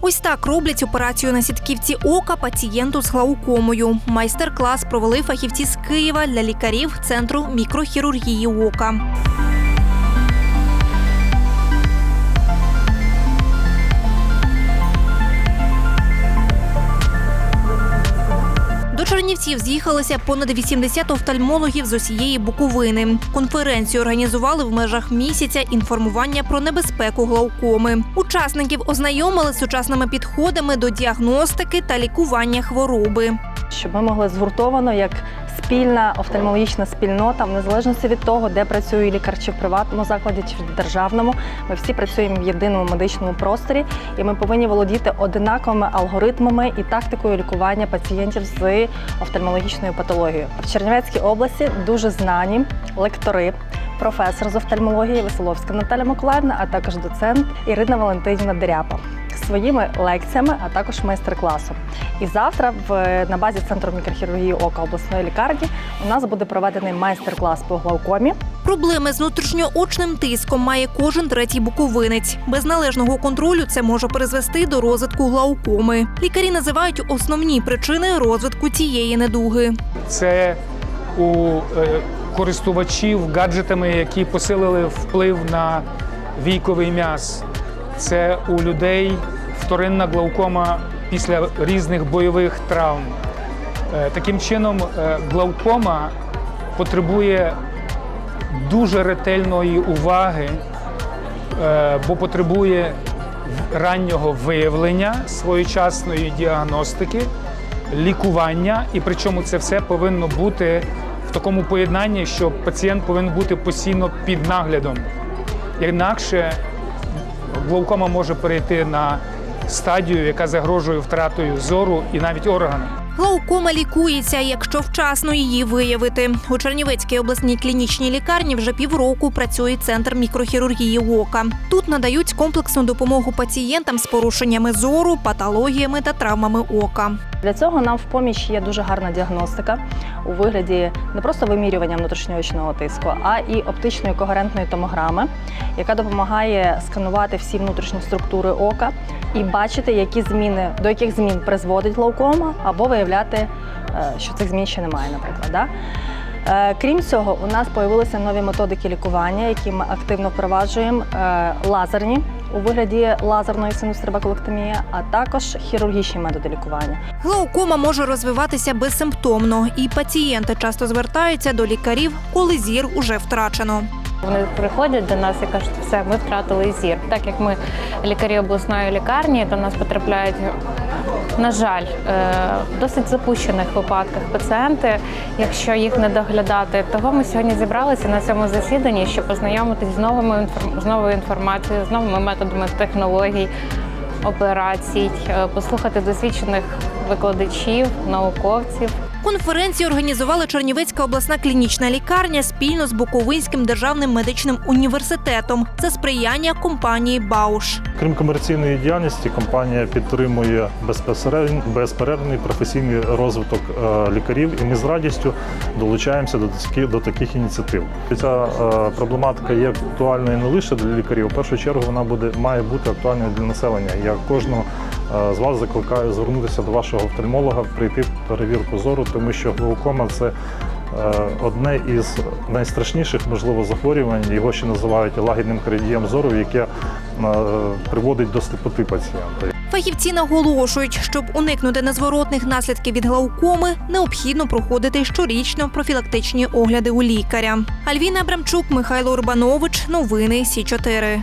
Ось так роблять операцію на сітківці ока пацієнту з глаукомою. Майстер-клас провели фахівці з Києва для лікарів центру мікрохірургії ока. Чернівців з'їхалися понад 80 офтальмологів з усієї Буковини. Конференцію організували в межах місяця інформування про небезпеку глаукоми. Учасників ознайомили з сучасними підходами до діагностики та лікування хвороби. щоб ми могли згуртовано як спільна офтальмологічна спільнота, в незалежності від того, де працює лікар, чи в приватному закладі, чи в державному. Ми всі працюємо в єдиному медичному просторі, і ми повинні володіти одинаковими алгоритмами і тактикою лікування пацієнтів з офтальмологічною патологією. В Чернівецькій області дуже знані лектори. Професор з офтальмології Веселовська Наталя Миколаївна, а також доцент Ірина Валентинівна Деряпа своїми лекціями, а також майстер-класом. І завтра в на базі центру мікрохірургії ока обласної лікарні у нас буде проведений майстер-клас по глаукомі. Проблеми з внутрішньоочним тиском має кожен третій буковинець. Без належного контролю це може призвести до розвитку глаукоми. Лікарі називають основні причини розвитку цієї недуги. це у е, користувачів гаджетами, які посилили вплив на війковий м'яз. Це у людей вторинна глаукома після різних бойових травм. Е, Таким чином, е, глаукома потребує дуже ретельної уваги, е, бо потребує раннього виявлення, своєчасної діагностики, лікування, і причому це все повинно бути в такому поєднанні, що пацієнт повинен бути постійно під наглядом. Інакше глаукома може перейти на стадію, яка загрожує втратою зору і навіть органу. Глаукома лікується, якщо вчасно її виявити. У Чернівецькій обласній клінічній лікарні вже півроку працює центр мікрохірургії ока. Тут надають комплексну допомогу пацієнтам з порушеннями зору, патологіями та травмами ока. Для цього нам в поміч є дуже гарна діагностика у вигляді не просто вимірювання внутрішньоочного тиску, а і оптичної когерентної томограми, яка допомагає сканувати всі внутрішні структури ока і бачити, які зміни до яких змін призводить глаукома, або виявляти, е, що цих змін ще немає, наприклад. Да? Е, Крім цього, у нас з'явилися нові методики лікування, які ми активно впроваджуємо е, лазерні у вигляді лазерної синустребакулектомії, а також хірургічні методи лікування. Глаукома може розвиватися безсимптомно, і пацієнти часто звертаються до лікарів, коли зір уже втрачено. Вони приходять до нас і кажуть, все, ми втратили зір. Так як ми лікарі обласної лікарні, до нас потрапляють, на жаль, е, в досить запущених випадках пацієнти, якщо їх не доглядати. Того ми сьогодні зібралися на цьому засіданні, щоб познайомитись з новими з новою інформацією, з новими методами технологій. Операцій, е, послухати досвідчених викладачів, науковців, Конференцію організувала Чернівецька обласна клінічна лікарня спільно з Буковинським державним медичним університетом за сприяння компанії Бауш. Крім комерційної діяльності, компанія підтримує безперервний професійний розвиток е, лікарів, і ми з радістю долучаємося до таких, до таких ініціатив. Ця е, проблематика є актуальною не лише для лікарів. У першу чергу вона буде має бути актуальною для населення. Я кожного з вас закликаю звернутися до вашого офтальмолога, прийти перевірку зору, тому що глаукома це. е, Одне із найстрашніших, можливо, захворювань, його ще називають лагідним крадієм зору, яке е, приводить до сліпоти пацієнта. Фахівці наголошують, щоб уникнути незворотних наслідків від глаукоми, необхідно проходити щорічно профілактичні огляди у лікаря. Альвіна Абрамчук, Михайло Урбанович. Новини Сі 4